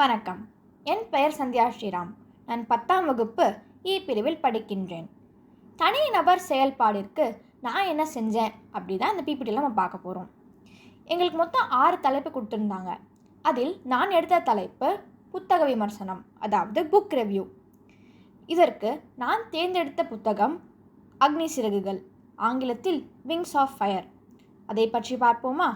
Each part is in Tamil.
வணக்கம். என் பெயர் சந்தியா ஸ்ரீராம். நான் பத்தாம் வகுப்பு இ பிரிவில் படிக்கின்றேன். தனிநபர் செயல்பாடிற்கு நான் என்ன செஞ்சேன்? அப்படி தான் இந்த பிபிடியில் நம்ம பார்க்க போகிறோம் எங்களுக்கு மொத்தம் ஆறு தலைப்பு கொடுத்துருந்தாங்க. அதில் நான் எடுத்த தலைப்பு புத்தக விமர்சனம் அதாவது புக் ரிவ்யூ இதற்கு நான் தேர்ந்தெடுத்த புத்தகம் அக்னி சிறகுகள் ஆங்கிலத்தில் விங்ஸ் ஆஃப் ஃபயர் அதை பற்றி பார்ப்போமா?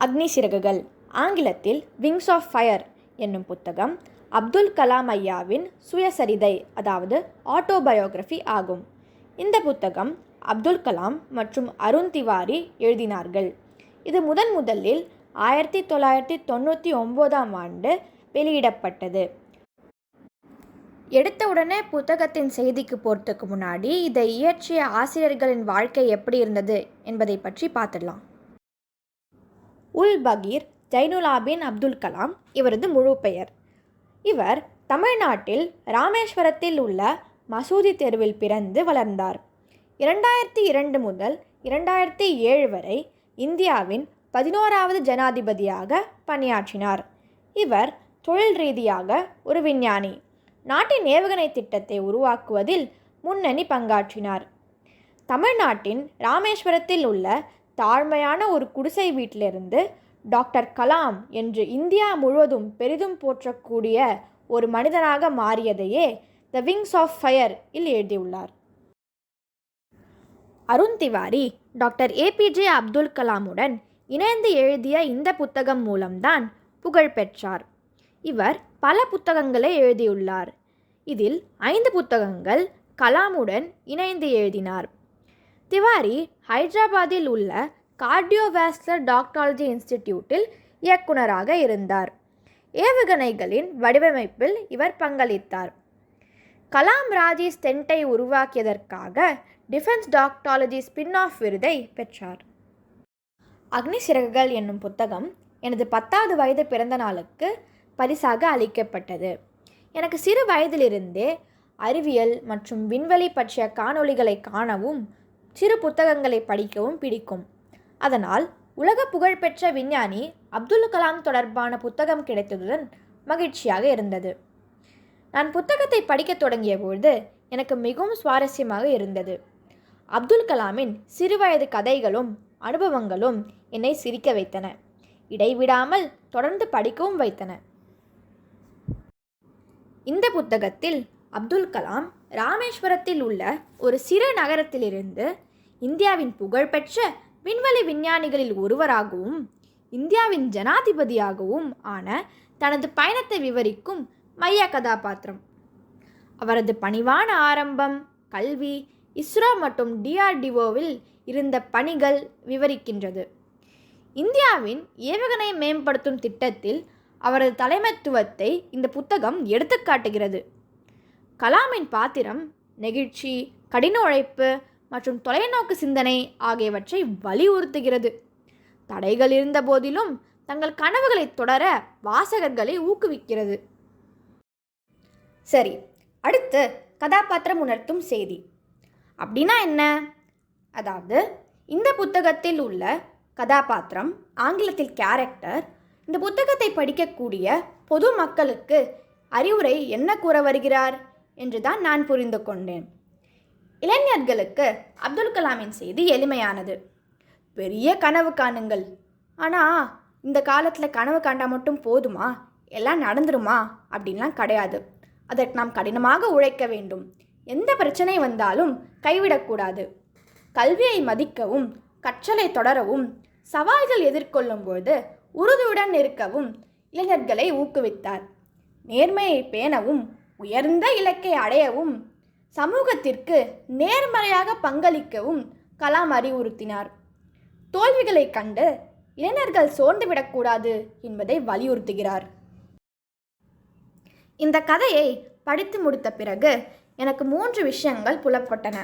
அக்னி சிறகுகள். ஆங்கிலத்தில் விங்ஸ் ஆஃப் ஃபயர் என்னும் புத்தகம் அப்துல் கலாம் ஐயாவின் சுயசரிதை அதாவது ஆட்டோபயோகிராஃபி ஆகும். இந்த புத்தகம் அப்துல் கலாம் மற்றும் அருண் திவாரி எழுதினார்கள். இது முதன் முதலில் ஆயிரத்தி தொள்ளாயிரத்தி தொண்ணூற்றி ஒம்போதாம் ஆண்டு வெளியிடப்பட்டது. எடுத்த உடனே புத்தகத்தின் செய்திக்கு போகிறதுக்கு முன்னாடி இதை இயற்றிய ஆசிரியர்களின் வாழ்க்கை எப்படி இருந்தது என்பதை பற்றி பார்த்துடலாம். உல் பகீர் ஜைனுலாபின் அப்துல் கலாம் இவரது முழு பெயர். இவர் தமிழ்நாட்டில் ராமேஸ்வரத்தில் உள்ள மசூதி தெருவில் பிறந்து வளர்ந்தார். இரண்டாயிரத்தி இரண்டு முதல் இரண்டாயிரத்தி ஏழு வரை இந்தியாவின் பதினோராவது ஜனாதிபதியாக பணியாற்றினார். இவர் தொழில் ரீதியாக ஒரு விஞ்ஞானி. நாட்டின் ஏவுகணை திட்டத்தை உருவாக்குவதில் முன்னணி பங்காற்றினார். தமிழ்நாட்டின் ராமேஸ்வரத்தில் உள்ள தாழ்மையான ஒரு குடிசை வீட்டிலிருந்து டாக்டர் கலாம் என்று இந்தியா முழுவதும் பெரிதும் போற்றக்கூடிய ஒரு மனிதனாக மாறியதையே த விங்ஸ் ஆஃப் ஃபயர் இல் எழுதியுள்ளார். அருண் திவாரி டாக்டர் ஏபிஜே அப்துல் கலாமுடன் இணைந்து எழுதிய இந்த புத்தகம் மூலம்தான் புகழ் பெற்றார். இவர் பல புத்தகங்களை எழுதியுள்ளார். இதில் ஐந்து புத்தகங்கள் கலாமுடன் இணைந்து எழுதினார். திவாரி ஹைதராபாத்தில் உள்ள கார்டியோவாஸ்குலர் டாக்டாலஜி இன்ஸ்டிடியூட்டில் இயக்குனராக இருந்தார். ஏவுகணைகளின் வடிவமைப்பில் இவர் பங்களித்தார். கலாம் ராஜி ஸ்டென்ட்டை உருவாக்கியதற்காக டிஃபென்ஸ் டாக்டாலஜி ஸ்பின் ஆஃப் விருதை பெற்றார். அக்னி சிறகுகள் என்னும் புத்தகம் எனது பத்தாவது வயது பிறந்த நாளுக்கு பரிசாக அளிக்கப்பட்டது. எனக்கு சிறு வயதிலிருந்தே அறிவியல் மற்றும் விண்வெளி பற்றிய காணொளிகளை காணவும் சிறு புத்தகங்களை படிக்கவும் பிடிக்கும். அதனால் உலக புகழ்பெற்ற விஞ்ஞானி அப்துல் கலாம் தொடர்பான புத்தகம் கிடைத்ததுடன் மகிழ்ச்சியாக இருந்தது. நான் புத்தகத்தை படிக்க தொடங்கிய பொழுது எனக்கு மிகவும் சுவாரஸ்யமாக இருந்தது. அப்துல் கலாமின் சிறுவயது கதைகளும் அனுபவங்களும் என்னை சிரிக்க வைத்தன. இடைவிடாமல் தொடர்ந்து படிக்கவும் வைத்தன. இந்த புத்தகத்தில் அப்துல் கலாம் ராமேஸ்வரத்தில் உள்ள ஒரு சிறு நகரத்திலிருந்து இந்தியாவின் புகழ்பெற்ற விண்வெளி விஞ்ஞானிகளில் ஒருவராகவும் இந்தியாவின் ஜனாதிபதியாகவும் ஆன தனது பயணத்தை விவரிக்கும் மைய கதாபாத்திரம். அவரது பணிவான ஆரம்பம் கல்வி இஸ்ரோ மற்றும் டிஆர்டிஓவில் இருந்த பணிகள் விவரிக்கின்றது. இந்தியாவின் ஏவுகணை மேம்படுத்தும் திட்டத்தில் அவரது தலைமைத்துவத்தை இந்த புத்தகம் எடுத்துக்காட்டுகிறது. கலாமின் பாத்திரம் நெகிழ்ச்சி கடின உழைப்பு மற்றும் தொலைநோக்கு சிந்தனை ஆகியவற்றை வலியுறுத்துகிறது. தடைகள் இருந்த போதிலும் தங்கள் கனவுகளை தொடர வாசகர்களை ஊக்குவிக்கிறது. சரி அடுத்து கதாபாத்திரம் உணர்த்தும் செய்தி. அப்படின்னா என்ன? அதாவது இந்த புத்தகத்தில் உள்ள கதாபாத்திரம் ஆங்கிலத்தில் கேரக்டர் இந்த புத்தகத்தை படிக்கக்கூடிய பொது மக்களுக்கு அறிவுரை என்ன கூற வருகிறார் என்று தான் நான் புரிந்து கொண்டேன். இளைஞர்களுக்கு அப்துல் கலாமின் செய்தி எளிமையானது. பெரிய கனவு காணுங்கள். ஆனால் இந்த காலத்தில் கனவு காண்டா மட்டும் போதுமா? எல்லாம் நடந்துருமா? அப்படின்லாம் கிடையாது. அதற்கு நாம் கடினமாக உழைக்க வேண்டும். எந்த பிரச்சனை வந்தாலும் கைவிடக்கூடாது. கல்வியை மதிக்கவும் கற்றலை தொடரவும் சவால்கள் எதிர்கொள்ளும் பொழுது உறுதியுடன் இருக்கவும் இளைஞர்களை ஊக்குவித்தார். நேர்மையை பேணவும் உயர்ந்த இலக்கை அடையவும் சமூகத்திற்கு நேர்மறையாக பங்களிக்கவும் கலாம் அறிவுறுத்தினார். தோல்விகளை கண்டு இளைஞர்கள் சோர்ந்துவிடக்கூடாது என்பதை வலியுறுத்துகிறார். இந்த கதையை படித்து முடித்த பிறகு எனக்கு மூன்று விஷயங்கள் புலப்பட்டன.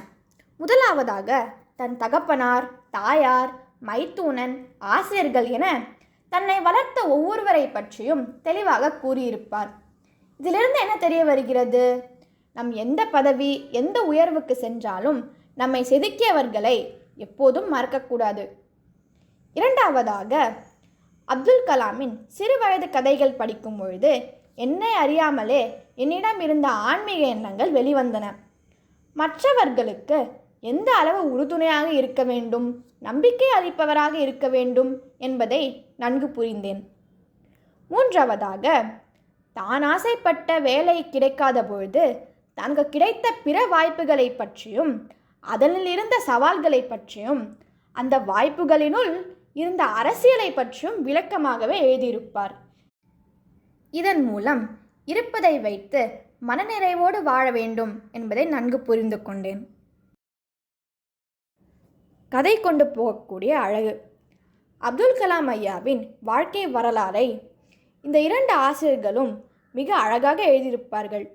முதலாவதாக தன் தகப்பனார் தாயார் மைத்தூனன் ஆசிரியர்கள் என தன்னை வளர்த்த ஒவ்வொருவரை பற்றியும் தெளிவாக கூறியிருப்பார். இதிலிருந்து என்ன தெரிய வருகிறது? நம் எந்த பதவி எந்த உயர்வுக்கு சென்றாலும் நம்மை செதுக்கியவர்களை எப்போதும் மறக்கக்கூடாது. இரண்டாவதாக அப்துல் கலாமின் சிறு வயது கதைகள் படிக்கும் பொழுது என்னை அறியாமலே என்னிடம் இருந்த ஆன்மீக எண்ணங்கள் வெளிவந்தன. மற்றவர்களுக்கு எந்த அளவு உறுதுணையாக இருக்க வேண்டும் நம்பிக்கை அளிப்பவராக இருக்க வேண்டும் என்பதை நன்கு புரிந்தேன். மூன்றாவதாக தான் ஆசைப்பட்ட வேலை கிடைக்காத பொழுது தனக்கு கிடைத்த பிற வாய்ப்புகளை பற்றியும் அதனில் இருந்த சவால்களை பற்றியும் அந்த வாய்ப்புகளினுள் இருந்த அரசியலை பற்றியும் விளக்கமாகவே எழுதியிருப்பார். இதன் மூலம் இருப்பதை வைத்து மனநிறைவோடு வாழ வேண்டும் என்பதை நன்கு புரிந்து கொண்டேன். கதை கொண்டு போகக்கூடிய அழகு. அப்துல் கலாம் ஐயாவின் வாழ்க்கை வரலாறை இந்த இரண்டு ஆசிரியர்களும் மிக அழகாக எழுதியிருப்பார்கள்.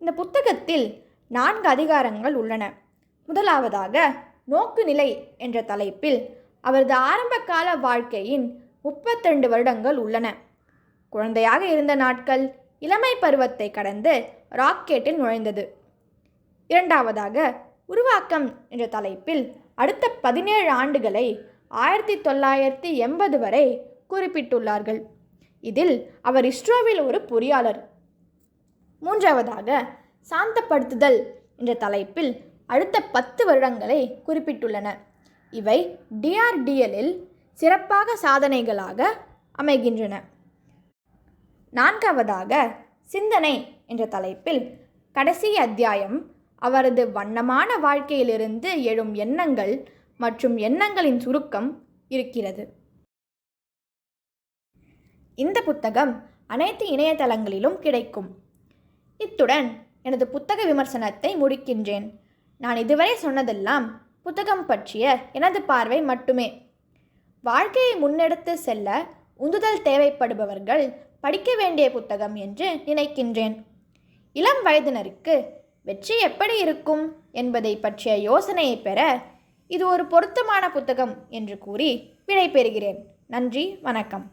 இந்த புத்தகத்தில் நான்கு அதிகாரங்கள் உள்ளன. முதலாவதாக நோக்குநிலை என்ற தலைப்பில் அவரது ஆரம்பகால வாழ்க்கையின் முப்பத்திரண்டு வருடங்கள் உள்ளன. குழந்தையாக இருந்த நாட்கள் இளமை பருவத்தை கடந்து ராக்கெட்டில் நுழைந்தது. இரண்டாவதாக உருவாக்கம் என்ற தலைப்பில் அடுத்த பதினேழு ஆண்டுகளை ஆயிரத்தி தொள்ளாயிரத்தி எண்பது வரை குறிப்பிட்டுள்ளார்கள். இதில் அவர் இஸ்ரோவில் ஒரு பொறியாளர் மூன்றாவதாக சாந்தப்படுத்துதல் என்ற தலைப்பில் அடுத்த பத்து வருடங்களை குறிப்பிட்டுள்ளன. இவை டிஆர்டிஎல்லில் சிறப்பாக சாதனைகளாக அமைகின்றன. நான்காவதாக சிந்தனை என்ற தலைப்பில் கடைசி அத்தியாயம் அவரது வண்ணமான வாழ்க்கையிலிருந்து எழும் எண்ணங்கள் மற்றும் எண்ணங்களின் சுருக்கம் இருக்கிறது. இந்த புத்தகம் அனைத்து இணையதளங்களிலும் கிடைக்கும். இத்துடன் எனது புத்தக விமர்சனத்தை முடிக்கின்றேன். நான் இதுவரை சொன்னதெல்லாம் புத்தகம் பற்றிய எனது பார்வை மட்டுமே. வாழ்க்கையை முன்னெடுத்து செல்ல உந்துதல் தேவைப்படுபவர்கள் படிக்க வேண்டிய புத்தகம் என்று நினைக்கின்றேன். இளம் வயதினருக்கு வெற்றி எப்படி இருக்கும் என்பதை பற்றிய யோசனையை பெற இது ஒரு பொருத்தமான புத்தகம் என்று கூறி விடை பெறுகிறேன் நன்றி வணக்கம்.